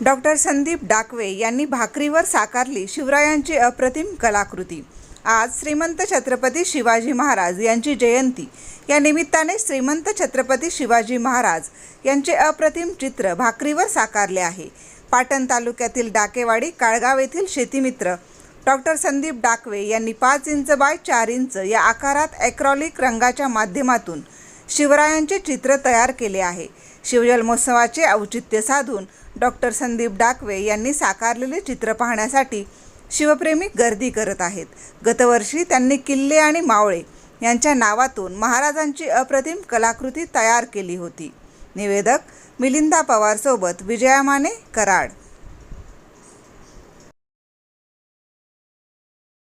Doctor Sandeep डाकवे यांनी भाकरीवर साकारली शिवरायांची अप्रतिम कलाकृती. आज श्रीमंत छत्रपती शिवाजी महाराज यांची जयंती. या निमित्ताने श्रीमंत छत्रपती शिवाजी महाराज यांचे अप्रतिम चित्र भाकरीवर साकारले आहे. पाटण तालुक्यातील डाकेवाडी काळगाव येथील शेतीमित्र डॉक्टर संदीप डाकवे यांनी पाच इंच बाय चार इंच या आकारात ॲक्रॉलिक रंगाच्या माध्यमातून शिवरायांचे चित्र तयार केले आहे. शिवजन्मोत्सवाचे औचित्य साधून डॉक्टर संदीप डाकवे यांनी साकारलेले चित्र पाहण्यासाठी शिवप्रेमी गर्दी करत आहेत. गतवर्षी त्यांनी किल्ले आणि मावळे यांच्या नावातून महाराजांची अप्रतिम कलाकृती तयार केली होती. निवेदक मिलिंदा पवारसोबत विजया माने कराड.